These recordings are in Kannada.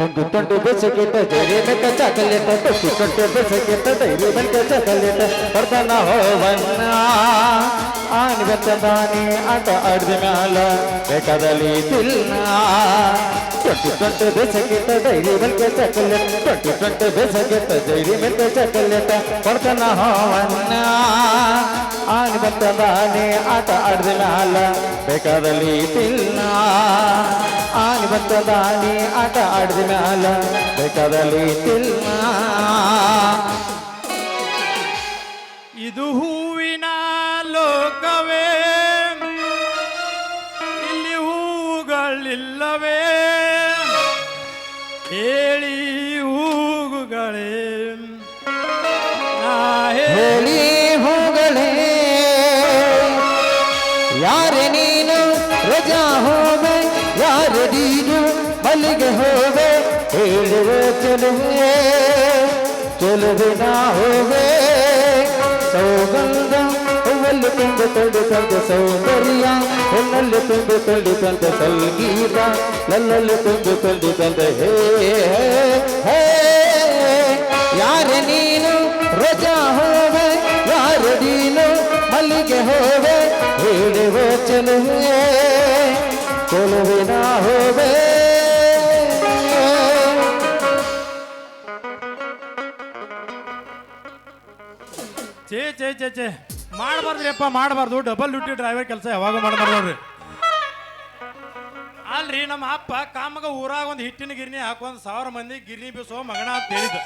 ತುಂಡು ತುಂಡು ಬೆಸಗೆತ ಜರಿ ಮೆಕ್ಕ ಚಾಕಲೇಟ ತುಂಡು ತುಂಡು ಬೆಸಗೆತ ಮೆಕ್ಕ ಚಾಕಲೇಟ ಬರ್ತಾನ ಹೋವನ್ನ. ಆನಿ ಬೆತ್ತದಾನಿ, ಆಟ ಆಡಿದ ಮ್ಯಾಲ, ಬೇಕಾದಲ್ಲಿ ತಿಲ್ಲ ಟ್ವೆಂಟಿ ಆನಿ ಆಟ ಆಡ್ದ ಮ್ಯಾಲ ಬೇಕಾದಲ್ಲಿ ತಿನ್ನ ಆನಿ ಆಟ ಆಡಿದ ಮ್ಯಾಲ ಬೇಕಾದಲ್ಲಿ ತಿನ್ನ. ಇದು ಹೂವಿನ ಲೋಕವೇ. ರಜಾ ಹೋವೆ ಯಾರೆ ನೀನು ಮಲ್ಲಿಗೆ ಹೋವೆ ಹೇಳುವ ಚೆಲುವೆ ಚೆಲುವಿನ ಹೋವೆ ಸೌಗಂಧ ಹೂವಲ್ಲಿ ತುಂಬಿ ತೊಡಿ ತಂದ ಸೌಂದರ್ಯ ಹೆಣ್ಣಲ್ಲಿ ತುಂಬಿ ತೊಡಿ ತಂದ ಸಂಗೀತ ನನ್ನಲ್ಲಿ ತುಂಬಿ ತೊಡಿ ತಂದ ಹೇ ಹೇ ಯಾರೆ ನೀನು ರಜಾ ಹೋವೆ ಯಾರು ನೀನು ಮಲ್ಲಿಗೆ ಹೋವೆ ಹೇಳುವ ಚೆಲುವೆ ಚೆಲುವಿನ ಛೇ ಚೇ ಚೇ ಚೇ ಚೇ ಮಾಡಬಾರ್ದ್ರಿಪ್ಪ ಮಾಡಬಾರ್ದು. ಡಬಲ್ ಡ್ಯೂಟಿ ಡ್ರೈವರ್ ಕೆಲಸ ಯಾವಾಗ ಮಾಡಬಾರ್ದು ನೋಡ್ರಿ ಅಲ್ರಿ, ನಮ್ಮ ಅಪ್ಪ ಕಾಮಗ ಊರಾಗ ಒಂದು ಹಿಟ್ಟಿನ ಗಿರ್ನಿ ಹಾಕೊಂಡ್ ಸಾವಿರ ಮಂದಿ ಗಿರ್ನಿ ಬೀಸೋ ಮಗನ ಅಂತ ಹೇಳಿದ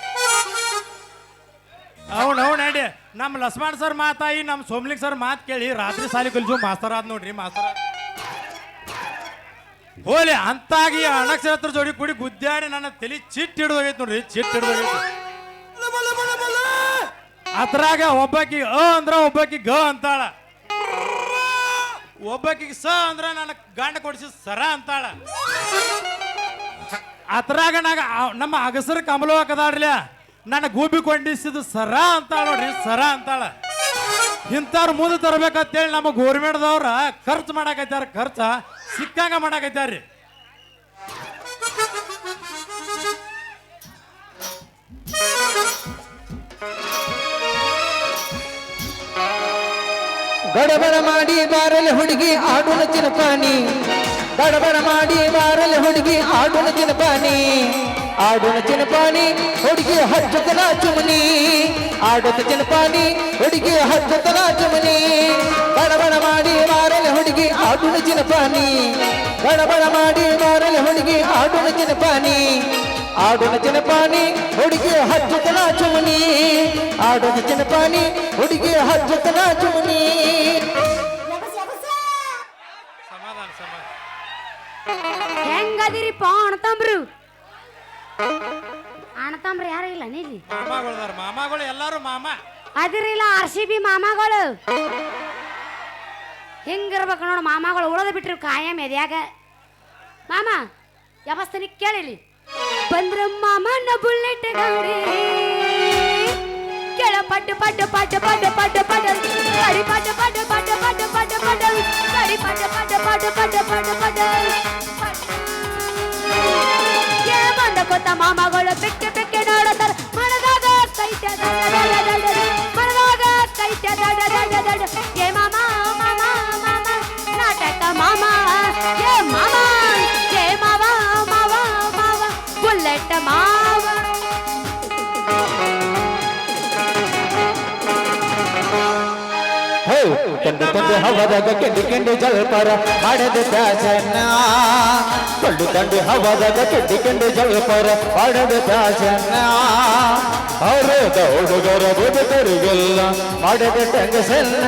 ಅವ್ನು ನಮ್ಮ ಲಸ್ಮಾನ್ ಸರ್ ಮಾತಾಯಿ ನಮ್ಮ ಸೋಮ್ಲಿಂಗ್ ಸರ್ ಮಾತು ಕೇಳಿ ರಾತ್ರಿ ಸಾಲಿ ಕಲಿಸೋ, ಮಾಸ್ತರ್ ಆದ್ ನೋಡ್ರಿ, ಮಾಸ್ತರ ಹೋಲಿ, ಅಂತಾಗಿ ಅನಕ್ಷರತ್ರ ಜೋಡಿ ಕೂಡಿ ಗುದ್ದಾಡಿ ನನ್ನ ತಲೆ ಚಿಟ್ ಹಿಡ್ದೋಗೈತೆ ನೋಡ್ರಿ, ಚಿಟ್ ಹಿಡಿದೋಗೈತೆ. ಅದ್ರಾಗ ಒಬ್ಬಾಕಿ ಅ ಅಂದ್ರ ಒಬ್ಬಾಕಿ ಗ ಅಂತಾಳ. ಒಬ್ಬಾಕಿಗೆ ಸ ಅಂದ್ರ ನನ್ನ ಗಂಡ ಕೊಡಿಸಿ ಸರ ಅಂತಾಳ. ಅದ್ರಾಗ ನಾಗ ನಮ್ಮ ಅಗಸರ ಕಮಲ ಹಾಕದಾಡ್ಲ ನನ್ನ ಗೂಬಿ ಕೊಂಡಿಸಿದ ಸರ ಅಂತಾಳ ನೋಡ್ರಿ, ಸರ ಅಂತಾಳ. ಇಂಥವ್ರು ಮುಂದೆ ತರಬೇಕಂತೇಳಿ ನಮ್ಮ ಗೋರ್ಮೆಂಟ್ದವ್ರ ಖರ್ಚು ಮಾಡಕತ್ತಾರ ಖರ್ಚ. ಸಿಕ್ಕಂಗ ಮಾಡಾಕೈತಾರ್ರಿ ಗಡಬಡ ಮಾಡಿ ಬಾರಲೆ ಹುಡುಗಿ ಆಡುನ ಚಿನಪಾನಿ ಗಡಬಡ ಮಾಡಿ ಬಾರಲಿ ಹುಡುಗಿ ಆಡುನ ಚಿನಪಾನಿ ಆಡುನ ಚಿನಪಾನಿ ಹುಡುಗಿ ಹಚ್ಚತನ ಚುಮನಿ ಆಡುನ ಚಿನಪಾನಿ ಹುಡುಗಿ ಹಚ್ಚತನ ಚುಮನಿ ಗಡಬಡ ಮಾಡಿ ಮಾರಲೆ ಹುಡುಗಿ ಆಡುನ ಚಿನಪಾನಿ ಗಡಬಡ ಮಾಡಿ ಮಾರಲೆ ಹುಡುಗಿ ಆಡುನ ಚಿನಪಾನಿ ಆಡುನ ಚಿನಪಾನಿ ಹುಡುಗಿ ಹಚ್ಚತನ ಚುಮನಿ ಆಡುನ ಚಿನಪಾನಿ ಹುಡುಗಿ ಹಚ್ಚತನ ಚುಮನಿ ಹೆಂಗದಿರಿ ಪಾಣ ಹೆಂಗದಿರಿಪ್ಪ ಅಣ್ಣತಂಬ್ರು ಯಾರು ಇಲ್ಲ ನೀಲಿ ಮಾಮಾಗಳದಾರ ಮಾಮಾಗಳು ಎಲ್ಲಾರು ಮಾಮ ಅದಿರಿಲ್ಲ ಆರ್ ಸಿ ಬಿ ಮಾಮಾಗಳು ಹೆಂಗಿರ್ಬೇಕು ನೋಡು ಮಾಮಾಗಳು ಉಳದ ಬಿಟ್ರಿ ಕಾಯಂ ಎದ್ಯಾಗ ಮಾಮ ಯಾವಸ್ತನಿ ಕೇಳಿಲಿ ಬಂದ್ರ ಮಾಮನ ಬುಲೆಟ್ ಗಾಡಿ ಕೆಳ ಪಟ್ಟು ಪಟ್ಟು ಪಟ್ಟು ಪಟ್ಟು ಪಟ್ಟು ಪಟ್ಟು ಗಡಿ ಪಟ್ಟ ಪಟ್ಟು ಪಟ್ಟು ಪಟ್ಟ ಪಟ್ಟು ಪಟ್ಟು ಗಡಿ ಪಟ್ಟು ಪಟ್ಟು ಪಟ್ಟು ಪಟ್ಟು ಪಟ್ಟು ಪಟ್ಟು ಬಂದ ಕೊತ್ತ ಮಾಮಗಳು ಬೆಕ್ಕೆ ಬೆಕ್ಕೆ ನೋಡತಾರ ಮನದಾಗ ಕೈಟ ದಡ ದಡ ದಡ ದಡ. ಮನದಾಗ ಕೈಟ ದಡ ದಡ ದಡ ಏ ಮಾಮ ಮಾಮ ಮಾಮ ನಾಟಕ ಮಾಮ ಏ ಮಾಮ ಏ ಮಾವ ಮಾವ ಮಾವ ಬುಲೆಟ್ ಮಾವ ಹೇ ತಂದು ತಂದು ಹವದಾಗ ಕೆಂಡು ಜಲಪರ ಮಾಡದ ಪ್ಯಾಸನ್ನ ಕಂಡು ಕಂಡು ಹವದಾಗ ಕೆಂಡು ಕೆಂಡು ಜಲ್ಪರ ಮಾಡದ ದಾಸನ ಅವರದ ಹುಡುಗರ ಬದುಕರಿಗೆಲ್ಲ ಮಾಡದ ಟಂಗಸನ್ನ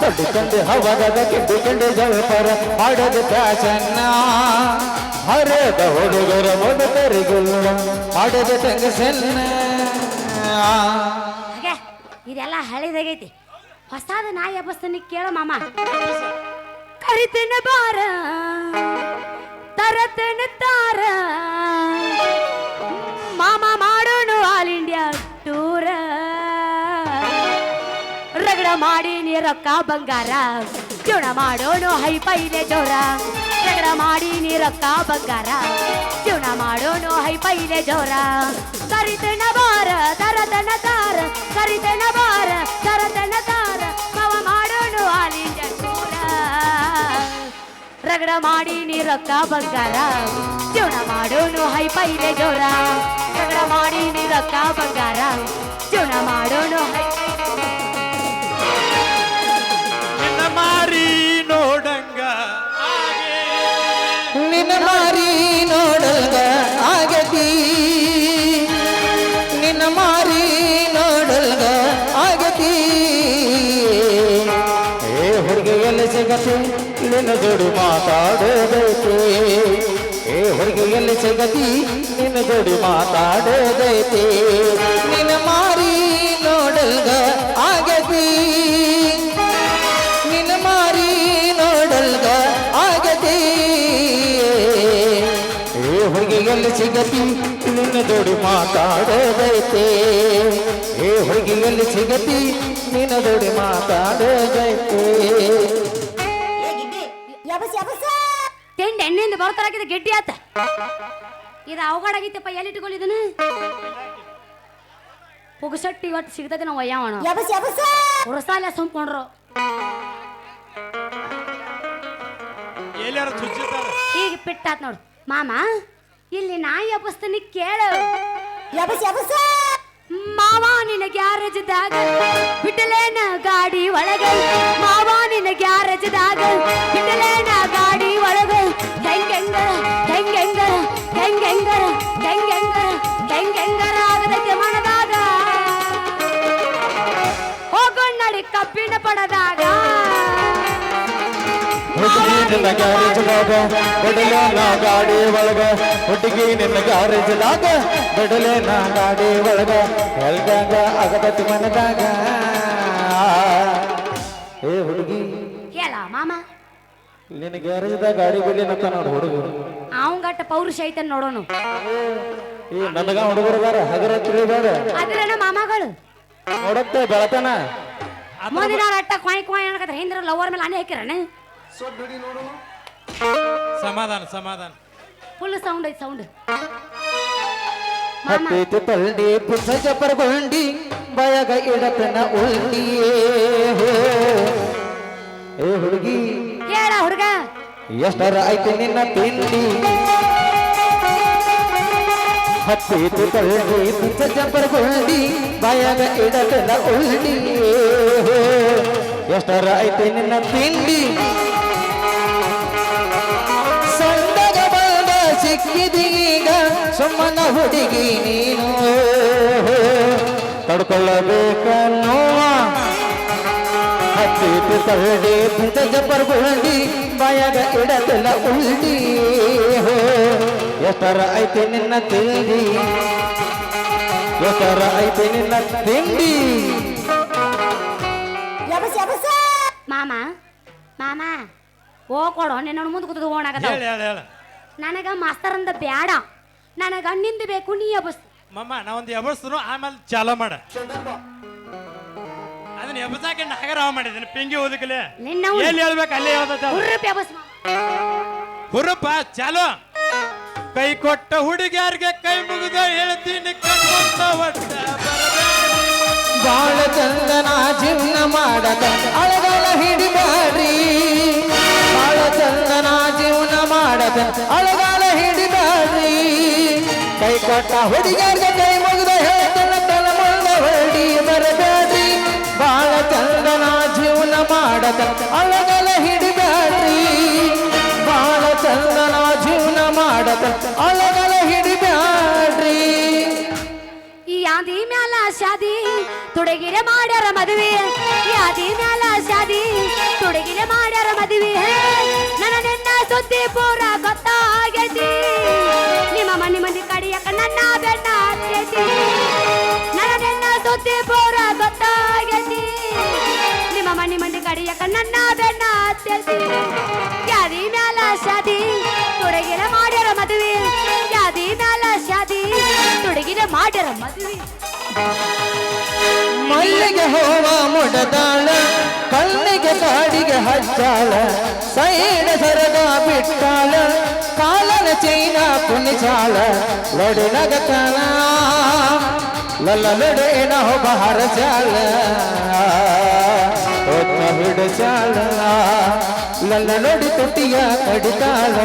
ಕಂಡು ಕಂಡು ಹವದ ಕೆಂಡು ಕೆಂಡು ಜಲ್ಪರ ಮಾಡದ ದಾಸನ್ನ ಹರದ ಹುಡುಗರ ಬದುಕರಿಗೆಲ್ಲ ಮಾಡದ ಟಂಗಸನ್ನ ಇದೆಲ್ಲ ಹಳಿದಾಗೈತಿ. ಹೊಸಾದ ನಾಯಿ ಎಬ್ಬಸ್ತನಿ ಕೇಳ ಮಾಮ. ಕರಿತೇನೆ ಬಾರ, ತರತೇನೆ ತಾರ. ಮಾಮ ಮಾಡೋಣ ಆಲ್ ಇಂಡಿಯಾ ಟೂರ. ರಗಡ ಮಾಡಿ ನೀ ರೊಕ್ಕ ಬಂಗಾರ ಜೋಣ ಮಾಡೋಣ ಹೈ ಪೈಲೆ ಜೋರ. ರಗಡ ಮಾಡಿ ನೀರಕ್ಕ ಬಂಗಾರ ಜೋಣ ಮಾಡೋಣ ಹೈ ಪೈಲೆ ಜೋರ. ಕರಿತನ ಬಾರ, ತರತನ ತಾರ. ಕರಿತನ ಬಾರ, ತರತನ ತಾರ. ರಗಡ ಮಾಡಿ ನೀ ರೊಕ್ಕ ಬಂಗಾರ. ಜೀವನ ಮಾಡೋನು ಹೈ ಪೈಲೆ ಜೋರ. ರಗಡ ಮಾಡಿ ನೀ ರೊಕ್ಕ ಬಂಗಾರ. ಜೀವನ ಮಾಡೋನು ಹೈ ನಿನ್ನ ಮಾರಿ ನೋಡಂಗ ಹಾಗೆ. ನಿನ್ನ ಮಾರಿ ನೋಡಂಗ ಆಗತಿ. ನಿನ್ನ ಮಾರಿ ನೋಡಲ್ಗ ಆಗತಿ. ಏ ಹುಡುಗಿ ಎಲ್ಲಿ ಸಿಗತಿ ನಿನ್ನ ಜೋಡಿ ಮಾತಾಡೋದೈತೆ. ಏ ಹೊರಗೆ ಎಲ್ಲಿ ಸಿಗತಿ ನಿನ್ನ ಜೋಡಿ ಮಾತಾಡೋದೈತೆ. ನಿನ್ನ ಮಾರಿ ನೋಡಲ್ಗ ಆಗತಿ ನಿನ್ನ ಮಾರಿ ನೋಡಲ್ಗ ಆಗತಿ ಏ ಹೊರಗೆ ಎಲ್ಲಿ ಸಿಗತಿ ನಿನ್ನ ಜೋಡಿ ಮಾತಾಡೋದೈತೆ. ಏ ಹೊರಗೆ ಎಲ್ಲಿ ಸಿಗತಿ ನಿನ್ನ ಜೋಡಿ ಮಾತಾಡೋದೈತೆ. ತಿಂಡಿ ಎಣ್ಣೆಯಿಂದ ಬರ್ತಾರಾಕಿದ ಗೆಡ್ಡಿ ಆತ. ಇದು ಅವಘಡ ಆಗೈತಪ್ಪ ಎಲ್ಲಿ ಇಟ್ಕೊಳ್ಳಿದನ ಪುಗಸಟ್ಟಿ ಇವತ್ತು ಸಿಗ್ತದೆ ನಾವು ಒಯ್ಯಾವಣ ಉರಸಾಲೆ ಸುಮ್ಕೊಂಡ್ರು. ಎಲ್ಲಾರ ಚುಚ್ಚಿತಾರ ಈಗ ಪಿಟ್ಟಾತ್ ನೋಡು. ಮಾಮ ಇಲ್ಲಿ ನಾಯಿ ಅಪಸ್ತನಿ ಕೇಳು. ಮಾವ ನಿನ ಗ್ಯಾರೇಜ್ದಾಗ ಬಿಟ್ಟಲೇನ ಗಾಡಿ ಒಳಗ. ಮಾವ ನಿನ ಗ್ಯಾರೇಜ್ದಾಗ ಬಿಟ್ಟಲೇನ ಗಾಡಿ ಒಳಗ. ಹೆಂಗೆಂಗ ಹೆಂಗೆಂಗ ಹೆಂಗೆಂಗ ಹೆಂಗೆಂಗ ಹೆಂಗೆಂಗರ ಆಗದಕ್ಕೆ ಮನದಾಗ. ಹೋಗೊಂಡಡಿ ಕಬ್ಬಿಣ ಪಡದಾಗ. ಹುಡುಗಿ ನಿನ್ನ ಗ್ಯಾರೇಜ್ದಾಗ ಬಡಲೆ ನಾ ಗಾಡಿ ಒಳಗ. ಹುಡುಗಿ ನಿನ್ನ ಗ್ಯಾರೇಜ್ದಾಗ ಬಿಡಲೆ ನಾ ಗಾಡಿ ಒಳಗ. ಎಲ್ಗಾಗ ಆಗದತಿ ಮನದಾಗ. ಏ ಹುಡುಗಿ ಹೇಳ ಮಾಮ. ನಿನ್ನ ಗ್ಯಾರೇಜ್ದಾಗ ಗಾಡಿ ಬಿಡ್ಲಿನಂತ ನೋಡು ಹುಡುಗ. ಅವಂಗಟ್ಟ ಪೌರುಷ ಐತೆ ನೋಡೋನು. ಈ ನನಗ ಹುಡುಗರುಗಾರ ಹಗರ ತಿಳಿಬೇಡ ಅದ್ರನ ಮಾಮಗಳು. ನೋಡತ್ತೆ ಬೆಳತನ. ಮುಂದಿನ ಅಟ್ಟ ಕ್ವಾಯ್ ಕ್ವಾಯ್ ಅನ್ನಕತ್ರ ಹಿಂದ್ರ ಲವರ್ ಮೇಲೆ ಅನೆ ಹಾಕಿರಣ ಸಮಾಧಾನ ಸಮಾಧಾನ. ಫುಲ್ ಸೌಂಡ್ ಐತಿ ಸೌಂಡ್ ಮಾಮ. ಹತ್ತೈತಿ ತಳ್ಳಿ ಪುಸಜ ಜಪರ್ಗೊಂಡಿ ಬಯಗ ಇಡತನ ಉಳ್ಳಿಯೇ ಹೋ. ಏ ಹುಡುಗಿ. ಹೇಳ ಹುಡುಗ. ಎಷ್ಟರ ಐತಿ ನಿನ್ನ ತಿಂಡಿ? ಹತ್ತೈತಿ ತಳ್ಳಿ ಪುಸಜ ಜಪರ್ಗೊಂಡಿ ಬಯಗ ಇಡತನ ಉಳ್ಳಿಯೇ ಹೋ. ಎಷ್ಟರ ಐತಿ ನಿನ್ನ ತಿಂಡಿ? ಸಿಕ್ಕಿದೀಗ ಸುಮ್ಮನ ಹುಡುಗಿ ನೀನು. ತಡ್ಕೊಳ್ಳಬೇಕ ನೋವ ಹತ್ತಿತ್ತು ತಳ್ಳಿ ಪಿತ ಜಪರ್ಗೊಂಡಿ ಬಾಯಾಗ ಇಡದಲ್ಲ ಉಳ್ಳಿ ಎಷ್ಟರ ಐತಿ ನಿನ್ನ ತಿಂಡಿ? ಎಷ್ಟರ ಐತಿ ನಿನ್ನ ತಿಂಡಿ? ಮಾಮ ಮಾಮ ಓ ಕೊಡೋ. ನಿನ್ನ ಮುಂದೆ ಕೂತದ ಓಣಾಗದ ಹೇಳ ಹೇಳ ಹೇಳ. ನನಗ ಮಾಸ್ತರ್ ಅಂದ ಬ್ಯಾಡ. ನನಗ ಅಣ್ಣಿಂದ ಬೇಕು ನೀ ಎಬಸ್ ಮಮ್ಮ ನಾ ಒಂದು ಎಬರ್ಸ್ರು ಆಮೇಲೆ ಚಾಲ ಮಾಡ. ಅದನ್ನ ಎಬಸಾಕೆ ನಾಗರಾವ ಮಾಡಿದ್ದೀನಿ ಪಿಂಗಿ ಓದಕಲೆ. ನಿನ್ನ ಎಲ್ಲಿ ಹೇಳ್ಬೇಕು ಅಲ್ಲೇ ಹೇಳ್ದ ಹುರ್ರಪ್ಪೆ ಬಸ್ ಹುರುಪ ಚಾಲೋ. ಕೈ ಕೊಟ್ಟ ಹುಡುಗಿಯರಿಗೆ ಕೈ ಮುಗಿದ ಹೇಳ್ತೀನಿ ಒಟ್ಟ. ಬಾಳ ಚಂದನ ಜೀವನ ಮಾಡದ ಅಳಗಳ ಹಿಡಿಬಾರಿ ಬಾಳ ಚಂದನ ಮಾಡಕ ಅಳಗಾಲ ಹಿಡಿದಾಡಿ ಕೈ ಕೊಟ್ಟ ಹುಡುಗರಿಗೆ ಕೈ ಮುಗಿದ ಹೇಳ್ತನ, ತಲೆ ಮುಂದ ಹೊಡಿ ಬರಬೇಡಿ ಬಾಳ ಚಂದನ ಜೀವನ ಮಾಡದ ಅಳಗಲ ಹಿಡಿಬ್ಯಾಡ್ರಿ ಬಾಳ ಚಂದನ ಜೀವನ ಮಾಡಕ ಅಳಗಲ ಹಿಡಿಬ್ಯಾಡ್ರಿ ಯಾದಿ ಮ್ಯಾಲ ಶಾದಿ, ತುಡಗಿರೆ ಮಾಡ್ಯಾರ ಮದುವೆ. ಯಾದಿ ಮ್ಯಾಲ ಶಾದಿ, ತುಡಗಿರೆ ಮಾಡ್ಯಾರ ಮದುವೆ. ಸುದ್ದಿ ಪೂರ ಗೊತ್ತಾಗೈತಿ. ನಿಮ್ಮ ಮನೆ ಮಂದಿ ಕಡಿಯಕ ನನ್ನ ಬೆನ್ನ ಹತ್ತೈತಿ ನನ್ನ ಸುದ್ದಿ ಪೂರ ಗೊತ್ತಾಗೈತಿ. ನಿಮ್ಮ ಮನೆ ಮಂದಿ ಕಡಿಯಕ ನನ್ನ ಬೆನ್ನ ಹತ್ತೈತಿ ಯಾದಿ ಮ್ಯಾಲ ಶಾದಿ, ತುಡಗಿರೆ ಮಾಡ್ಯಾರ ಮದುವೆ. ಯಾದಿ ಮ್ಯಾಲ ಶಾದಿ, ತುಡಗಿರೆ ಮಾಡ್ಯಾರ ಮದುವೆ. ಮೈ ಮಲ್ಲಿಗೆ ಹೂವ ಮುಡದಾಳ ಕಣ್ಣಿಗೆ ಕಾಡಿಗೆ ಹಚ್ಚಾಳ ಸೈಡ ಸರದ ಬಿಟ್ಟಾಳ, ಕಾಲನ ಚೈನ ಕುಣಿಚಾಳ, ಲೊಡೆ ನಗತಾಳ ಲಲ್ಲ ಲೊಡೆ ನೋ ಬಹರ ಚಾಳ ಒತ್ತ ಬಿಡ ಚಾಳ ಲಲ್ಲ ಲೊಡಿ ತುಟಿಯ ಕಡಿತಾಳ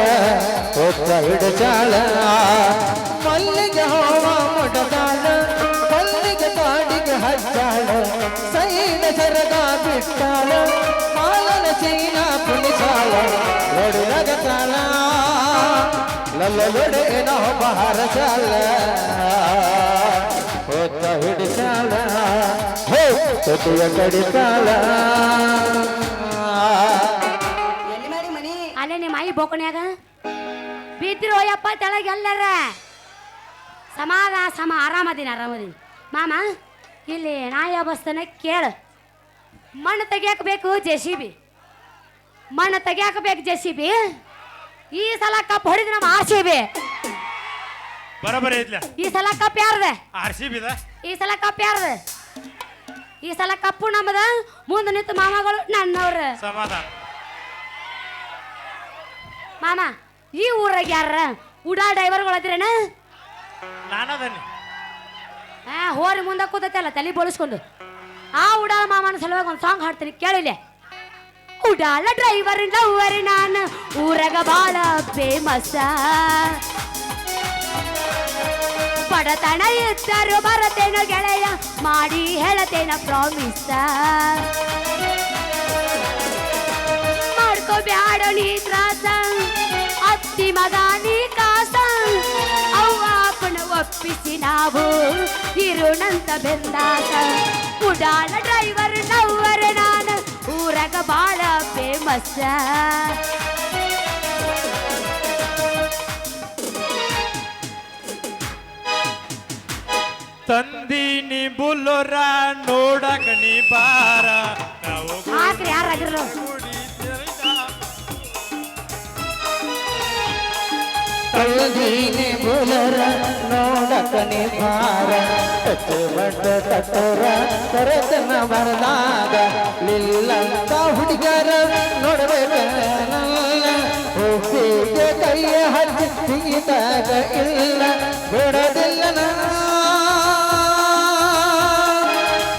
ಒತ್ತ ಬಿಡ ಚಾಳ ಮಲ್ಲಿಗೆ ಹೂವ ಮುಡದಾಳ ಕಲ್ಲಿಗೆ ಕಾಡಿಗೆ ಹಚ್ಚಾಳ ಸೈನ ಸರಗ ಬಿಟ್ಟಾಳ ಕಾಲನ ಚೈನ ಕುಣಿಸಾಳ ಲೊಡೆ ನಗತಾಳ ಲಲ್ಲ ಲೊಡೆ ನೋ ಬಹರ ಚಾಳ ಹೊತ್ತ ಹಿಡಿಸಾಳ ಹೋ ತುಟಿಯ ಕಡಿತಾಳ ಅಲ್ಲೇ ನಿಮ್ಮ ಬೋಕಣ್ಯಾಗ? ಬಿದ್ದಿರೋ ಯಪ್ಪ ತೆಳಗೆ ಎಲ್ಲರ ಸಮಾಧ ಸಮ ಆರಾಮದೀನಿ ಆರಾಮದೀನಿ ಮಾಮ ಇಲ್ಲಿ ನಾಯ ಬಸ್ತನ ಕೇಳು. ಮಣ್ಣು ತೆಗಿಯಾಕ ಬೇಕು ಜೆ ಸಿ ಬಿ ಮಣ್ಣು ತೆಗಿಯಾಕ ಬೇಕು ಜೆ ಸಿ ಬಿ ಈ ಸಲ ಕಪ್ ಹೊಡಿದ ನಮ್ಮ ಆರ್ ಸಿ ಬಿ ಬರಬರ ಈ ಸಲ ಕಪ್ ಯಾರ್ದೆ? ಆರ್ ಸಿ ಬಿದ ಈ ಸಲ ಕಪ್ ಯಾರ್ದು? ಈ ಸಲ ಕಪ್ಪು ನಮ್ಮದ ಮುಂದೆ ನಿಂತು ಮಾಮಗಳು ನನ್ನವ್ರು. ಸಮಾಧಾನ. ಮಾಮ ಈ ಊರಾಗ ಯಾರ ಉಡಾ ಡ್ರೈವರ್ಗಳು ಅದಿರೇನ? ನಾನದನ್ನಿ. ಆ, ಹೋರಿ ಮುಂದೆ ಕೂತೈತಲ್ಲ ತಲೆ ಬೋಳಿಸ್ಕೊಂಡು. ಆ ಉಡಾಳ ಮಾಮನ ಸಲುವಾಗಿ ಒಂದು ಸಾಂಗ್ ಹಾಡ್ತೀನಿ ಕೇಳಿಲೆ ಉಡಾಳ ಡ್ರೈವರ್ ಲವ್ವರ್ ನಾನು, ಊರಾಗ ಬಾಳ ಫೇಮಸ್ ಬಡತನ ಇದ್ದರು ಬರತೇನೋ ಗೆಳೆಯ, ಮಾಡಿ ಹೇಳತೇನ ಪ್ರಾಮಿಸ್ ಮಾಡ್ಕೋ ಬ್ಯಾಡ ನೀ ತ್ರಾಸ, ಅತ್ತಿ ಮಗ ನೀ ಕಾಸ ಅವ್ವ ಅಪ್ಪನ ಒಪ್ಪಿಸಿ ನಾವು ಇರುಣಂತ ಬೆಂದಾಸ ಉಡಾಳ ಡ್ರೈವರ್ ನವ್ವರ ನಾನು ಊರಾಗ ಬಾಳ ಫೇಮಸ್ ತಂದೀನಿ ಬುಲ್ಲೊರ ನೋಡಕ ನೀ ಬಾರ ನಾವು ಹಾಕ್ರಿ ಕಳ್ಳದೀನಿ ಬುಲರ ನೋಡಕನಿ ಭಾರ ಕಚ್ಚ ಬಡ್ಡ ತಟ್ಟರ ಕರತನ ಬರದಾಗ ನಿಲ್ಲಂತ ಹುಡುಗರ ನೋಡಬೇಕ ಒಪ್ಪಿಗೆ ಕೈಯ ಹಚ್ಚಿ ಸಿಗಿದಾಗ ಇಲ್ಲ, ಬಿಡದಿಲ್ಲ.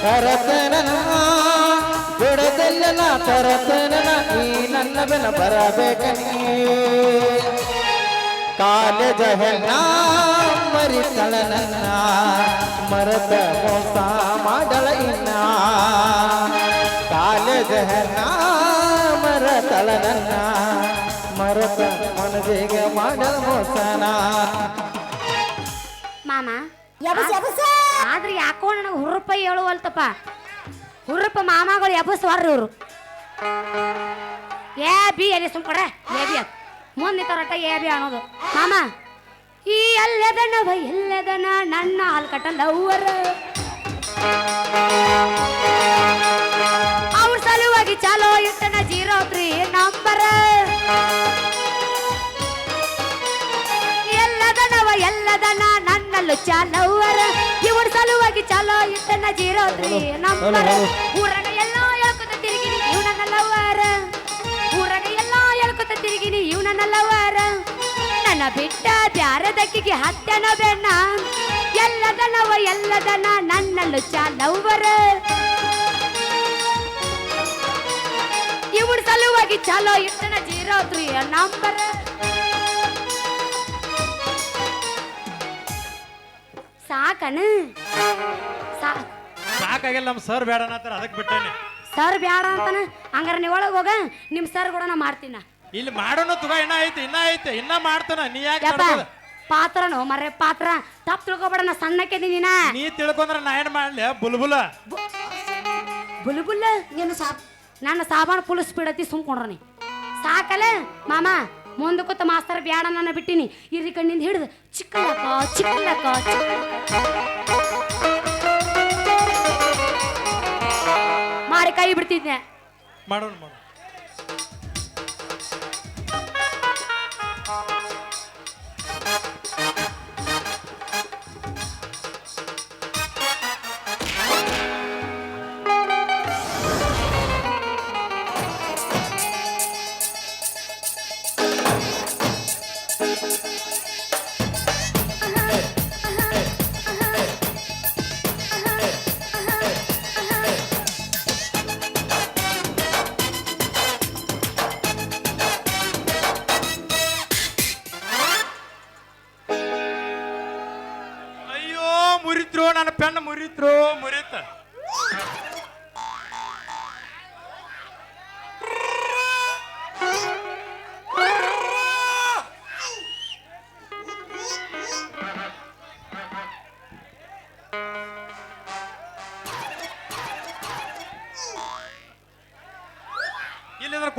ತರತನ ಬಿಡದಿಲ್ಲ ತರತನ ನೀ ನನ್ನ ಬೆನ ಬರಬೇಕ ಕಾಲೇಜ ಜಹನ ಮರಿತಳ ನನ್ನ. ಮರತ ಮೋಸ ಮಾಡಳ ಇನ್ನ. ಕಾಲೇಜ ಹೆಣ್ಣ ಮರತಳ ನನ್ನ. ಮರತ ಮನದಿಗೆ ಮಾಡಳ ಮೋಸನ. ಮಾಮ ಆದ್ರೆ ಯಾಕೋ ನನಗೆ ಹುರುಪ ಹೇಳುವಲ್ತಪ್ಪ. ಹುರುಪ ಮಾಮಗಳು ಎಬ್ಬಸ್ವಾರ್ರಿ ಇವರು. ಏ, ಬಿ, ಎಲ್ಲಿ ಸುಮ್ಕೊಡ ಏ ಬಿ ಅಂತ ಮುಂದೆ ತರಟ ಏ ಬಿ ಅನ್ನೋದು. ಮಾಮ ಈ ಎಲ್ಲದನವ ಎಲ್ಲದನ ನನ್ನ ಹಾಲ್ಕಟ್ಟ ಲವ್ವರ. ಅವ್ರ ಸಲುವಾಗಿ ಚಾಲೋ ಇಟ್ಟನ ಜೀರೋ ತ್ರೀ ನಂಬರ್. ಎಲ್ಲದನವ ಎಲ್ಲದನ ನನ್ನಲ್ಲೂ ಚಾಲವರ ಇವ್ರ ಸಲುವಾಗಿ ಚಾಲೋ ಇಟ್ಟನ ಜೀರೋ ತ್ರೀ ನಂಬರ್. ಊರಾಗ ಎಲ್ಲ ಹೇಳ್ಕೊತ ತಿರುಗಿನಿ ಇವ್ ನನ್ನ ಲವರ ನನ್ನ ಬಿಟ್ಟ ಬ್ಯಾರದಕ್ಕಿಗೆ ಹತ್ಯನ ಬೆನ್ನ ಎಲ್ಲದನವ ಎಲ್ಲದನ ನನ್ನಲ್ಲೂ ಚಾಲವರ ಇವಳು ಸಲುವಾಗಿ ಚಾಲೋ ಇಟ್ಟನ ಜೀರೋ ತ್ರೀ ನಂಬರ್. ಸಾಕನ? ಸಾಕಾಗಿಲ್ಲ ನಮ್ಮ ಸರ್ ಬೇಡ ಅನ್ನತ್ತಾರ ಅದಕ್ಕೆ ಬಿಟ್ಟೇನೆ. ಸರ್ ಬ್ಯಾಡ ಅಂತಾನ? ಹಂಗಾರ ನೀ ಒಳಗೆ ಹೋಗ ನಿಮ್ಮ ಸರ್ ಕೂಡ ನಾ ಮಾಡ್ತೀನ. ಇಲ್ಲಿ ಮಾಡೋಣ ತುಗ ಇನ್ನ ಐತಿ ಇನ್ನ ಐತಿ ಇನ್ನ ಮಾಡ್ತಾನ. ನೀ ಯಾಕೆ ಯಪ್ಪ? ಪಾತ್ರನು ಮರ್ರೆ ಪಾತ್ರ. ತಪ್ಪು ತಿಳ್ಕೊಬೇಡ ನಾ ಸಣ್ಣಕ್ಕೆ ನಾ. ನೀ ತಿಳ್ಕೊಂಡ್ರ ನಾ ಏನ್ ಮಾಡ್ಲಿ ಬುಲ್ಬುಲ ಬುಲ್ಬುಲ್? ನೀನು ಸಾಪ್ ನನ್ನ ಸಾಬಾನು ಫುಲ್ ಸ್ಪೀಡ್ ಐತಿ ಸುಮ್ಕೊಂಡ್ರ ನೀ. ಸಾಕಲ್ಲ ಮಾಮ ಮುಂದೆ ಕೂತ ಮಾಸ್ತರ್ ಬ್ಯಾಡ ನನ್ನ ಬಿಟ್ಟಿನಿ. ಇರ್ರಿ ಕಣ್ಣಿಂದ ಹಿಡಿದು ಚಿಕ್ಕಲಕ್ಕ ಚಿಕ್ಕಲಕ್ಕ ಮಾರಿ ಕೈ ಬಿಡ್ತಿದ್ದೆ ಮಾಡೋಣ ಮಾಡೋಣ.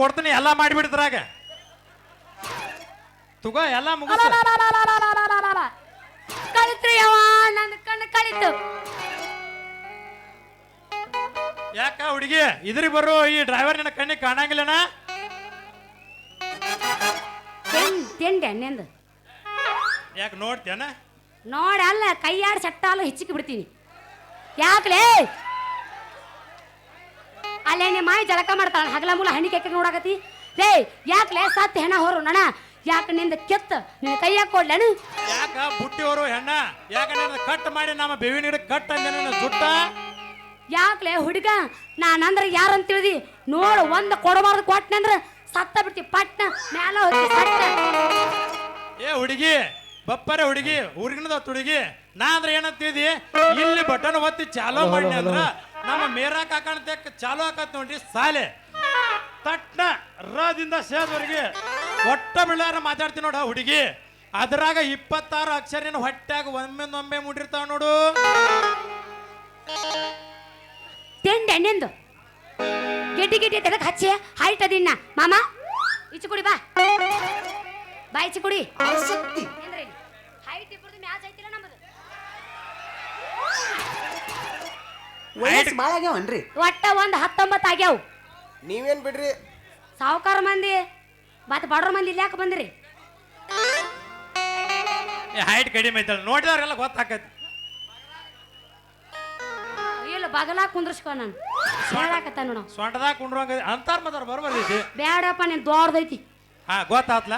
ಕೊಡ್ತೀನಿ ಎಲ್ಲ ಮಾಡಿಬಿಡ್ತಾರಾಗ. ತುಗೋ ಎಲ್ಲ ಮುಗಿಸ. ಕಳಿತ್ರಿ ಅವ ನನ್ನ ಕಣ್ಣು ಕಳಿತು. ಯಾಕ ಹುಡುಗಿ? ಇದ್ರಿ ಬರೋ ಈ ಡ್ರೈವರ್ ನಿನ್ನ ಕಣ್ಣಿಗೆ ಕಾಣಂಗಿಲ್ಲನ? ತಿಂಡ್ ಯಾಕೆ ನೋಡ್ತೇನ ನೋಡಿ ಅಲ್ಲ ಕೈಯಾಡಿ ಸಟ್ಟಾಲು ಹಿಚ್ಚಿಕ್ ಬಿಡ್ತೀನಿ. ಯಾಕ್ಲೇ? ಅಲ್ಲೇ ನಿಮ್ಮ ಮಾಯಿ ಜಳಕ ಮಾಡ್ತಾಳ ಹಗಲ ಮೂಲ ಹಣ್ಣಿ ಕೆಕ್ಕ ನೋಡಾಕತಿ ಲೇ ಯಾಕ್ಲೇ ಸತ್ ಹೆಣ ಹೊರು ನಣ? ಯಾಕ ನಿಂದ ಕೆತ್ತ? ನಿನ್ನ ಕೈಯಾಗ ಕೊಡ್ಲೇನು? ಯಾಕ ಬುಟ್ಟಿ ಬುಟ್ಟಿಯವರು ಹೆಣ್ಣ? ಯಾಕ ನಿನ್ನ ಕಟ್ ಮಾಡಿ ನಮ್ಮ ಬೇವಿನ ಗಿಡ ಕಟ್ ಅಂದೆ ನಿನ್ನ ಜುಟ್ಟ? ಯಾಕ್ಲೆ ಹುಡುಗ? ನಾನಂದ್ರ ಯಾರಂತ ತಿಳಿದಿ? ನೋಡು ಒಂದ ಕೊಡಬಾರದು ಕೊಟ್ಟನೆ ಅಂದ್ರ ಸತ್ತ ಬಿಡ್ತಿ ಪಟ್ನ ಮ್ಯಾಲ ಹೋಗಿ ಸತ್ತ. ಏ ಹುಡುಗಿ ಬಪ್ಪರೆ ಹುಡುಗಿ ಹುಡುಗಿನದ ಹುಡುಗಿ ನಾ ಅಂದ್ರೆ ಏನಂತಿದಿ ಇಲ್ಲಿ ಬಟನ್ ಒತ್ತಿ ಚಾಲೋ ಮಾಡಿ ಅಂದ್ರ ನಮ್ಮ ಮೇರಾ ಕಾಕಣತೆ ಚಾಲು ಆಕತ್ ನೋಡ್ರಿ ಸಾಲೆ. ತಟ್ನ ರದಿಂದ ಸೇದವರೆಗೆ ಒಟ್ಟ ಬಿಳ್ಳಾರ ಮಾತಾಡ್ತೀನಿ ನೋಡ ಹುಡುಗಿ. ಅದ್ರಾಗ ಇಪ್ಪತ್ತಾರು ಅಕ್ಷರಿನ ಹೊಟ್ಯಾಗ ಒಮ್ಮೆ ಮುಡಿರ್ತಾವ ನೋಡು. ತಿಂಡಿ ಎಣ್ಣೆಂದು ಗೆಡ್ಡಿ ಗೆಡ್ಡಿ ತೆಗಕ್ ಹಚ್ಚಿ ಹೈಟ್ ಅದಿನ್ನ ಮಾಮ ಈಚೆ ಕುಡಿ ಬಾ. ಬಾ ಈಚೆ ಕುಡಿ. ಹೈಟ್ ಇಬ್ಬರದು ಮ್ಯಾಚ್ ಐತಿಲ್ಲ ನಮ್ಮದು ವಯಸ್ಸು ಭಾಳ ಆಗ್ಯಾವನ್ರಿ. ಒಟ್ಟ ಒಂದ್ ಹತ್ತೊಂಬತ್ತು ಆಗ್ಯಾವು. ನೀವೇನ್ ಬಿಡ್ರಿ? ಸಾವುಕಾರ ಮಂದಿ ಮತ್ ಬಡ್ರ ಮಂದಿ ಇಲ್ಲಿ ಯಾಕೆ ಬಂದ್ರಿ? ಹೈಟ್ ಕಡಿಮೆ ಐತಲ್ಲ ನೋಡಿದವ್ರೆಲ್ಲ ಗೊತ್ತಾಕೈತಿ. ಇಲ್ಲ ಬಗಲಾ ಕುಂದ್ರಸ್ಕೊ ನಾನು. ಹೇಳಾಕತ್ತ ನೋಡ ಸೊಂಟದಾಗ ಕುಂಡ್ರಂಗ ಅಂತಾರ ಮತ್ತಾರ ಬರ್ಬರ್ತೈತಿ ಬೇಡಪ್ಪ ನೀನ್ ದೊಡ್ಡದೈತಿ. ಹಾ ಗೊತ್ತಾತ್ಲ?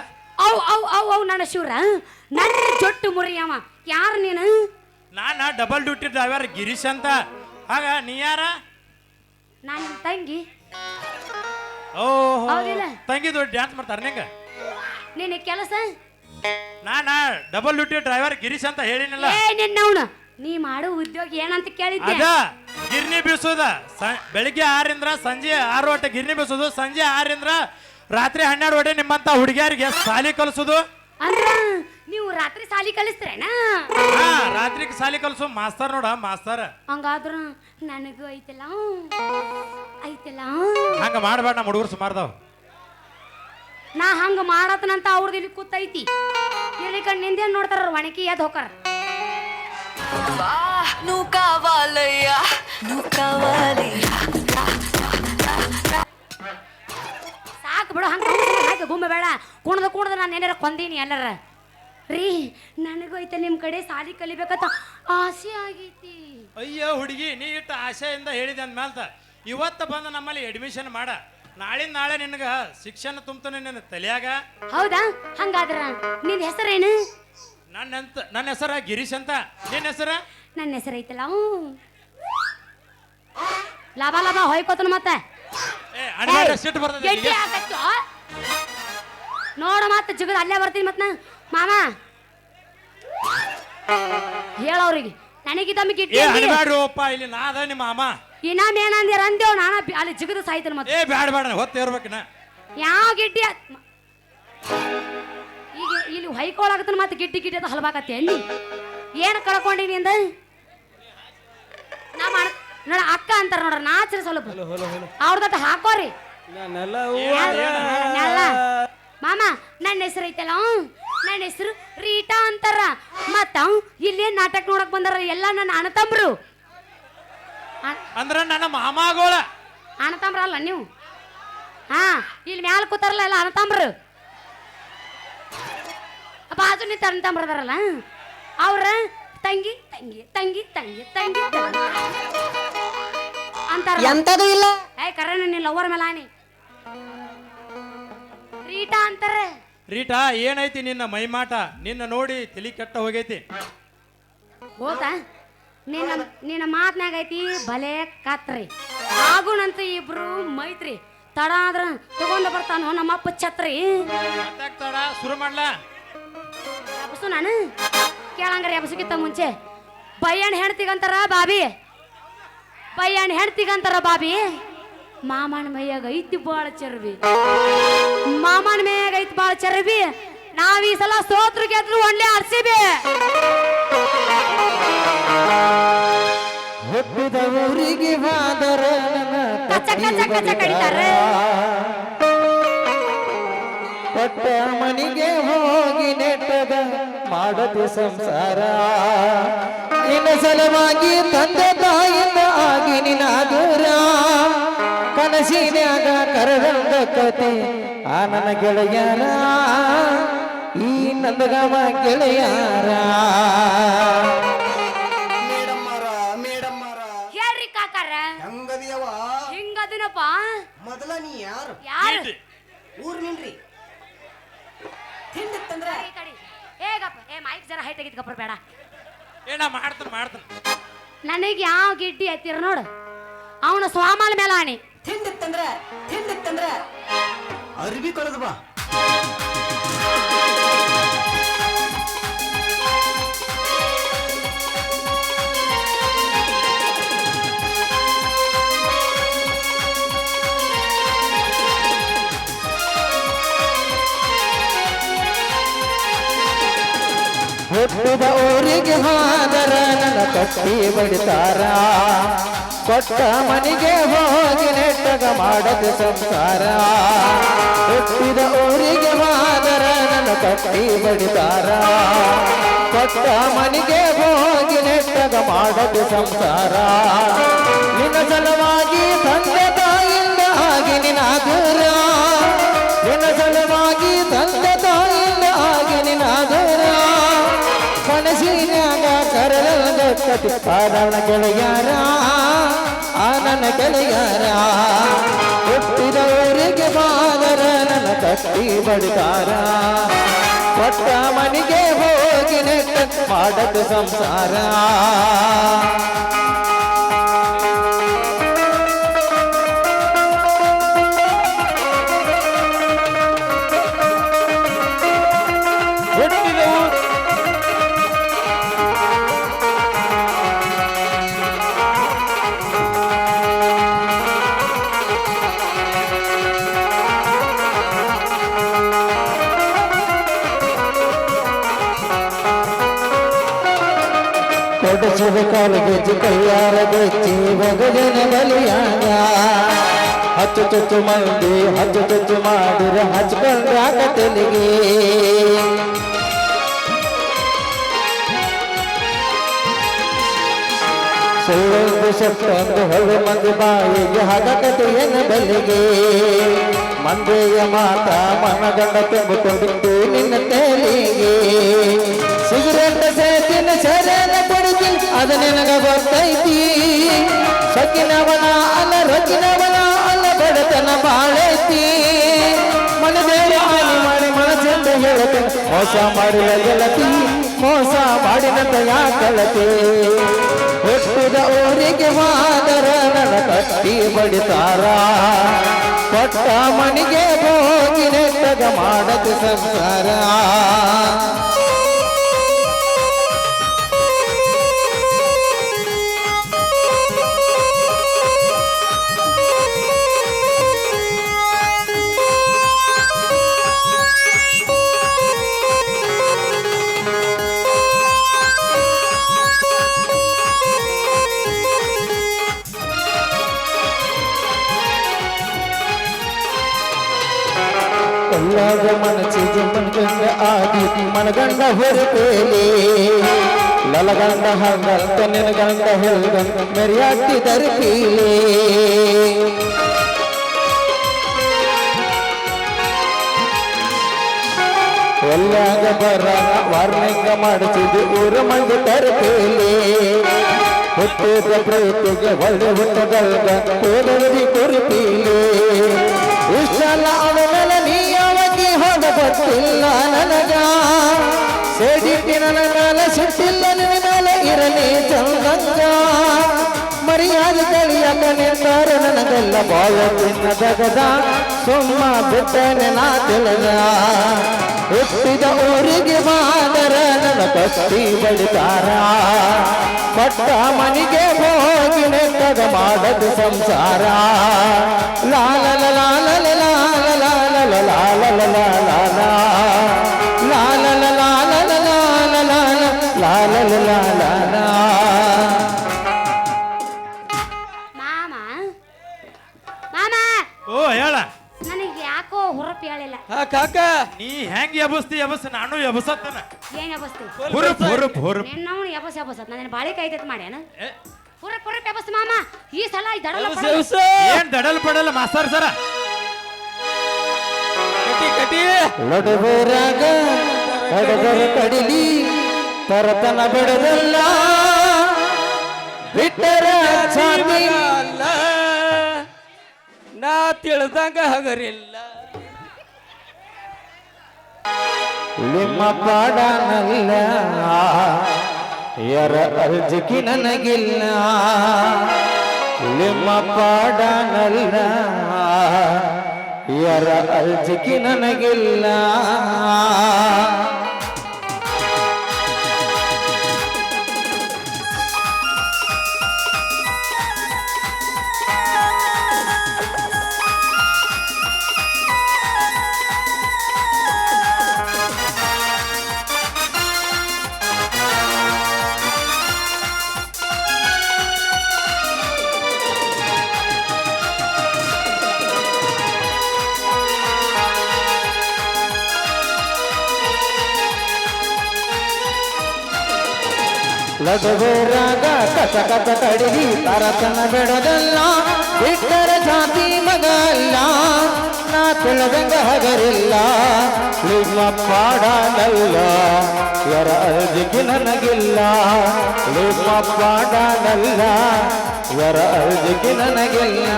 ಅವ್ ಅವ್ ಅವ್ ಅವ್ ನನ್ನ ಶಿವ್ರ. ನನ್ನ ಜೊಟ್ಟು ಮುರಿಯವ. ಯಾರು ನೀನು? ನಾನ ಡಬಲ್ ಡ್ಯೂಟಿ ಡ್ರೈವರ್ ಗಿರೀಶ್ ಅಂತ. ಆಗ ನೀ ಯಾರ? ನಾನು ತಂಗಿ. ಓಹೋ ತಂಗಿ ದೊಡ್ಡ ಡ್ಯಾನ್ಸ್ ಮಾಡ್ತಾರ ನಿಂಗ? ನಿನ್ನ ಕೆಲಸ? ನಾನ ಡಬಲ್ ಡ್ಯೂಟಿ ಡ್ರೈವರ್ ಗಿರೀಶ್ ಅಂತ ಹೇಳಿನಲ್ಲ. ಏ ನಿನ್ನವನು ನೀ ಮಾಡೋ ಉದ್ಯೋಗ ಏನಂತ ಕೇಳಿದ್ದೆ ಅದ ಗಿರ್ನಿ ಬೀಸೋದ. ಸ- ಬೆಳಿಗ್ಗೆ ಆರಿಂದ ಸಂಜೆ ಆರು ಗಂಟೆ ಗಿರ್ನಿ ಬೀಸೋದು. ಸಂಜೆ ಆರಿಂದ ರಾತ್ರಿ ಹನ್ನೆರಡು ಗಂಟೆ ನಿಮ್ಮಂತ ಹುಡುಗಿಯರಿಗೆ ಸಾಲಿ ಕಲಿಸೋದು. ಅಂದ್ರ ನೀವು ರಾತ್ರಿ ಸಾಲಿ ಕಲಿಸ್ತ್ರೇನ? ರಾತ್ರಿ ಸಾಲಿ ಕಲಸು. ಮಾಸ್ತರ್ ನೋಡ ಮಾಸ್ತರ್. ಹಂಗಾದ್ರ ನನಗೂ ಐತಲ್ಲ? ಐತಲ್ಲ? ಹಂಗ ಮಾಡಬೇಡ ನಮ್ಮ ಹುಡುಗರು ಸುಮಾರ್ದಾವ್. ನಾ ಹಂಗ ಮಾಡತನಂತ ಅವ್ರದ್ದು ಇಲ್ಲಿ ಕೂತೈತಿ. ಇಲ್ಲಿ ಕಣ್ ನಿಂದೇನ್ ನೋಡ್ತಾರ ಒಣಕಿ ಎದ್ ಹೋಕಾರ ಸಾಕು ಬಿಡು ಹಂಗ ಗುಮ್ಮ ಬೇಡ. ಕುಣದ ಕುಣದ ನಾನು ಏನಾರ ಕೊಂದೀನಿ ಎಲ್ಲರ. ರೀ ನನಗೋಯ್ತ ಐತೆ ನಿಮ್ ಕಡೆ ಸಾಲಿ ಕಲಿಬೇಕಂತ ಆಸೆ ಆಗೈತಿ. ಅಯ್ಯೋ ಹುಡುಗಿ ನೀ ಇಟ್ಟ ಆಸೆಯಿಂದ ಹೇಳಿದೆ ಅಂದ್ಮೇಲ್ತ ಇವತ್ತು ಬಂದು ನಮ್ಮಲ್ಲಿ ಅಡ್ಮಿಷನ್ ಮಾಡ. ನಾಳಿಂದ ನಾಳೆ ನಿನಗ ಶಿಕ್ಷಣ ತುಂಬ್ತಾನೆ ನಿನ್ನ ತಲೆಯಾಗ. ಹೌದಾ? ಹಂಗಾದ್ರ ನಿನ್ ಹೆಸರೇನು? ನನ್ನಂತ ನನ್ನ ಹೆಸರ ಗಿರೀಶ್ ಅಂತ. ನಿನ್ನ ಹೆಸರ? ನನ್ನ ಹೆಸರು ಐತಲ್ಲ ಲಾಭ ಲಾಭ ಹೋಯ್ಕೋತನ ಮತ್ತೆ. ಏ ಅಣ್ಣ ಸಿಟ್ಟು ಬರ್ತದೆ ಗೆಡ್ಡೆ ನಿನಗೆ. ಹಾಕತ್ತು ನೋಡ ಮತ್ತೆ ಜಗದ ಅಲ್ಲೇ ಬರ್ತೀನಿ ಮತ್ತೆ ನಾ. ಮಾಮ. ಹೇಳವ್ರಿಗೆ ನನಗೆ ಗಿಟ್ಟಿ ಏ ಅನ್ಬ್ಯಾಡ್ರಿ ಇಲ್ಲಿ ನಾದ ನಿಮ್ಮ ಅಮ್ಮ ಇನಾಮ್ ಏನಂದಿರ ಅಂದೇವ್ ನಾನ ಬಿ- ಅಲ್ಲಿ ಜಿಗದ ಸಾಯ್ತಾನ ಮತ್ತೆ. ಏ ಬ್ಯಾಡ ಬೇಡ ಹೊತ್ತು ಇರ್ಬೇಕಿನ ಯಾವ ಗಿಡ್ಡಿ ಮ- ಈಗ ಇಲ್ಲಿ ಹೊಯ್ಕೊಳಕತ್ತನ ಮತ್ತೆ ಗಿಡ್ಡಿ ಗಿಡ್ಡಿ ಅದು ಹಲ್ಬಾಕತ್ತೆ ಎಲ್ಲಿ? ಏನು ಕಳ್ಕೊಂಡಿನಿ ಅಂದ ನಾ ಮಾಡ ನೋಡ ಅಕ್ಕ ಅಂತಾರ ನೋಡ್ರ ನಾಚ್ರಿ ಸ್ವಲ್ಪ. ಅವ್ರದಟ ಹಾಕೋರಿ. ನೆಲ್ಲ. ಮಾಮ ನನ್ನ ಹೆಸರು ಐತಲ್ಲ ನನ್ನ ಹೆಸರು ರೀಟಾ ಅಂತಾರ. ಮತ್ತ ಇಲ್ಲಿ ನಾಟಕ ನೋಡಕ್ ಬಂದಾರ ಎಲ್ಲ ನನ್ನ ಅಣ್ಣತಂಬ್ರು ಅಣ್- ಅಂದ್ರ ನನ್ನ ಮಾಮಾಗೋಳ. ಅಲ್ಲ ನೀವು? ಹಾ ಇಲ್ಲಿ ಮ್ಯಾಲ ಕೂತಾರಲ್ಲ ಎಲ್ಲ ಅಣ್ಣತಂಬ್ರು ಬಾಜು ನಿಂತ ಅಣ್ಣತಂಬ್ರ ಅದಾರಲ್ಲ ಅವ್ರ ತಂಗಿ ತಂಗಿ ತಂಗಿ ತಂಗಿ ತಂಗಿ ತಂಗಿ. ಅಂತಾರ ಎಂತದು ಇಲ್ಲ. ಏ ಕರೆ ನಿನ್ನ ಲವರ್ ಮೇಲೆ ಆನಿ ರೀಟಾ ಅಂತಾರೆ. ರೀಟಾ ಏನೈತಿ ನಿನ್ನ ಮೈಮಾಟ? ನಿನ್ನ ನೋಡಿ ತಲಿ ಕೆಟ್ಟ ಹೋಗೈತಿ. ಹೋತಾ? ನಿನ್ನ ನಿನ್ನ ಮಾತ್ನಾಗ ಐತಿ ಬಲೆ ಕತ್ರಿ. ಆಗುಣಂತ ಇಬ್ರು ಮೈತ್ರಿ. ತಡ ಆದ್ರ ತಗೊಂಡು ಬರ್ತಾನೋ ನಮ್ಮಪ್ಪ ಛತ್ರಿ. ತಡ? ಶುರು ಮಾಡ್ಲಾ. ಎಬಸು ನಾನು? ಕೇಳಂಗಾರ ಎಬಸಕ್ಕಿಂತ ಮುಂಚೆ. ಬಯ್ಯಣ್ಣ ಹೆಣ್ತಿಗಂತಾರ ಬಾಬಿ? ಬಯ್ಯಣ್ಣ ಹೆಣ್ತಿಗಂತಾರ ಬಾಬಿ? ಮಾಮಣ್ಣ ಮೈಯಾಗ ಐತಿ ಬಾಳ ಚರ್ಬಿ ಮಾಮನ ಮ್ಯಾಗ ಐತಿ ಬಾಳ ಚರ್ಬಿ. ನಾವ್ ಈ ಸಲ ಸೋತ್ರು ಗೆದ್ರು ಒಳ್ಳೆ ಆರ್ಸಿಬಿ ಒಪ್ಪಿದವರಿಗೆ ಬಾದರ ನನ್ನ ಕಚ್ಚ ಕಚ್ಚ ಕಚ್ಚ ಕಡಿತಾರೆ. ಪಟ್ಟ ಮನಿಗೆ ಹೋಗಿ ನೆಟ್ಟದ ಮಾಡದೆ ಸಂಸಾರ. ನಿನ್ನ ಸಲವಾಗಿ ತಂದೆ ತಾಯಿಂದ ಆಗಿ ನಿನ್ನ ದೂರ. ಕನಸಿನಾಗ ಕರದಂದ ಕತೆ ಆ ನನ್ನ ಗೆಳೆಯರ ಈ ನಂದಗಮ ಗೆಳೆಯರ. ಮೇಡಮ್ಮರ ಮೇಡಮ್ಮರ. ಹೇಳ್ರಿ ಕಾಕಾರ. ಹೆಂಗದಿಯವ ಹಿಂಗದಿನಪ್ಪ? ಮೊದಲ ನೀ ಯಾರು? ಯಾರು? ಊರ್ ನಿನ್ರಿ ತಿಂಡಿತ್ತಂದ್ರ ಈ ಕಡೆ. ಏಗಪ್ಪ ಏ ಮೈಕ್ ಜರ ಗಪ್ರ ಬೇಡ. ಮಾಡ್ತಾನೆ ಮಾಡ್ತಾನೆ. ನನಗೆ ಯಾವ ಗಿಡ್ಡಿ ಐತಿರ ನೋಡು. ಅವನ ಸ್ವಾಮಾನ ಮೇಲಾಣಿ. ಆಣಿ ತಿಂಡಿತ್ತಂದ್ರ ತಿಂಡಿತ್ತಂದ್ರ ಅರ್ಬಿ ಹುಟ್ಟಿದ ಊರಿಗೆ ಹಾದರ ನನ್ನ ಕಟ್ಟಿ ಬಡಿತಾರ. ಕೊಟ್ಟ ಮನೆಗೆ ಹೋಗಿ ನೆಟ್ಟಗ ಮಾಡದು ಸಂಸಾರ. ಹುಟ್ಟಿದ ಊರಿಗೆ ಹಾದರ ನನ್ನ ಕಟ್ಟಿ ಬಡಿತಾರ. ಕೊಟ್ಟ ಮನೆಗೆ ಹೋಗಿ ನೆಟ್ಟಗ ಮಾಡದ ಸಂಸಾರ. ನಿನ್ನ ಸಲವಾಗಿ ತಂದೆ ತಾಯಿಂದ ಆಗಿ ನಿನ್ನ ದೂರ. ನಿನ್ನ ಸಲವಾಗಿ ತಂದೆ ತಾಯಿಂದ ಆಗಿ ನಿನ್ನ ದೂರ. ಕನಸಿನ್ಯಾಗ ಕರಲದ ಕತಿ ನನ್ನ ಗೆಳೆಯರ, ಆ ನನ್ನ ಗೆಳೆಯರ. ಹುಟ್ಟಿದವರಿಗೆ ಬಾದರ ನನ್ನ ಕಟ್ಟಿ ಬಡಿದಾರ. ಕೊಟ್ಟ ಮನೆಗೆ ಹೋಗಿ ನೆಟ್ಟ ಮಾಡದ ಸಂಸಾರ. ಕೊಡಸಿದ ಕಾಲಿಗೆ ಕೈಯಾರ ಬೆಚ್ಚಿ ಮಗಜನ ಬಲಿಯಾಗ. ಹಚ್ಚು ಚುಚ್ಚು ಮಂದಿ ಹಚ್ಚು ಚುಚ್ಚು ಮಾಡಿರ ಹಚ್ಕೊಂಡ್ರಾಕ ತೆಲಿಗೆ. ಸುಳ್ಳೊಂದು ಸತ್ತೊಂದು ಹೊಳು ಮಂದಿ ಬಾಯಿಗೆ ಹಾಕಕತೆಯನ್ನ ಬಲಿಗೆ ಮಂದೆಯ ಮಾತ ಮನಗಂಡ ತುಂಬಿಕೊಂಡಿತ್ತು ನಿನ್ನ ತೆಲಿಗೆ. ಸಿಗರೆಂಡ ಸೇತಿನ ಸೆರೆನ ಅದು ನಿನಗ ಗೊತ್ತೈತಿ. ಸೊಕ್ಕಿನವನ ಅಲ್ಲ ರೊಕ್ಕಿನವನ ಅಲ್ಲ, ಬಡತನ ಬಾಳೈತಿ. ಮನದೇವ ಮಾಡಿ ಮನಸ್ಸೆಂದು ಹೇಳುತ್ತೇನೆ ಮೋಸ ಮಾಡಿದ ಗೆಳತಿ, ಮೋಸ ಮಾಡಿದಂತ ಯಾಕಳತಿ ಹುಟ್ಟಿದ ಊರಿಗೆ ಮಾದರ ನನ್ನ ಕಟ್ಟಿ ಬಡಿತಾರ. ಕೊಟ್ಟ ಮನಿಗೆ ಹೋಗಿ ನೆಟ್ಟಗ ಮಾಡದು ಸಂಸಾರ. ಎಲ್ಲಾಗ ಮನಸ್ಸಿಗೆ ಮನಗಂಡ ಆಗಿ ಮನಗಂಡ ಹೊರಪೇಲಿ ಲಲಗಂಡ ಹಂಗಂತ ನಿನಗಂಡ ಹೇಳ್ಗಂತ ಮೆರಿಯಾಟಿ ದರ್ಪೀಲಿ ಎಲ್ಲಾಗ ಬರ ವಾರ್ನಿಂಗ ಮಾಡಿಸಿದ್ದು ಊರ ಮಂದಿ ತರಪೇಲಿ ಹುಟ್ಟಿದ ಪ್ರೀತಿಗೆ ಒಳ್ಳೆ ಹುಟ್ಟದಲ್ಗ ಹೋದವರಿ ಕುರಿಪೀಲಿ ಇಷ್ಟಲ್ಲ ಗೊತ್ತಿಲ್ಲ ನನಗ ಸೇಡಿಟ್ಟಿ ನನ್ನ ಮೇಲೆ ಸಿಟ್ಟಿಲ್ಲ ನಿನ್ನ ಮೇಲೆ ಇರಲಿ ಚಂದಂಗ ಮರ್ಯಾದ ಕಳಿಯಕ ನಿಂತಾರ ನನಗೆಲ್ಲ ಬಾಳ ತಿನ್ನದಗದ ಸುಮ್ಮ ಬಿಟ್ಟನೆ ನಾ ತಿಳಿದ. ಹುಟ್ಟಿದ ಊರಿಗೆ ಮಾದರ ನನ್ನ ಕಟ್ಟಿ ಬಡಿತಾರ ಪಟ್ಟ ಮನಿಗೆ ಹೋಗಿ ಮಾಡದ ಮಾಡದು ಸಂಸಾರ. ಲಾಲ ಲಾಲ ಮಾಮ ಮಾಮ ಓ ಹೇಳ ನನಗೆ ಯಾಕೋ ಹುರಪ್ ಹೇಳಿಲ್ಲ ಆ ಕಾಕ ನೀ ಹೆಂಗ್ ಎಬಸ್ತಿ ಎಬಸ್ ನಾನು ಎಬಸತ್ತನ ಏನ್ ಎಬಸ್ತಿ ಬಾಳೆ ಕೈ ಮಾಡ್ಯಾನ ಮಾಮ. ಈ ಸಲ ಈ ದಡಲ ಏನ್ ದಡಲ್ ಪಡಲ್ ಮಾಸ್ತರ್ ಸರ. ಲಡಬರಾಗ ಕಡದರ ಕಡಿಲಿ ತರತನ ಬಿಡದಲ್ಲ. ಬಿಟ್ಟರ ಛಾತಿ ನಾ ತಿಳಿದಂಗ ಹಗರಿಲ್ಲ. ನಿಮ್ಮ ಪಾಡನಲ್ಲ. ಯರ ಅರ್ಜಿಕಿ ನನಗಿಲ್ಲ. ನಿಮ್ಮ ಪಾಡನಲ್ಲ. ಯರ ಅರ್ಜಿಕಿ ನನಗಿಲ್ಲ. ಲಘುರಾಗ ಕಸ ಕಸ ಕಡಿಲಿ ತರತನ ಬಿಡದಲ್ಲ ಬಿಟ್ಟರ ಜಾತಿ ಮಗಲ್ಲ, ನಾ ತಿಳಿದಂಗ ಹಗರಿಲ್ಲ, ನಿಮ್ಮ ಪಾಡನಲ್ಲ, ಯರ ಅರ್ಜಿಗೆ ನನಗಿಲ್ಲ. ನಿಮ್ಮ ಪಾಡನಲ್ಲ, ಯರ ಅರ್ಜಿಗೆ ನನಗಿಲ್ಲ.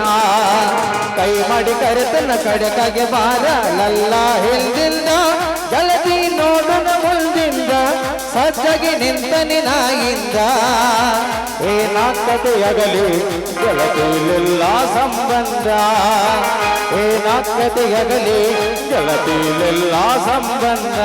ಕೈ ಮಾಡಿ ಕರೆತನ ಕಡೆಕಾಗೆ ಬಾರ, ಲಲ್ಲ ಹಿಂದಿಂದ ಮುಂದಿಂದ ಸಜ್ಜಗಿ ನಿಂತ ನಾಯಿಂದ. ಏನಾಗ್ತದೆಯಗಲಿ ಗೆಳತಿಲಿಲ್ಲ ಸಂಬಂಧ. ಏನಾಗ್ತದೆಯಗಲಿ ಗೆಳತಿಲಿಲ್ಲ ಸಂಬಂಧ.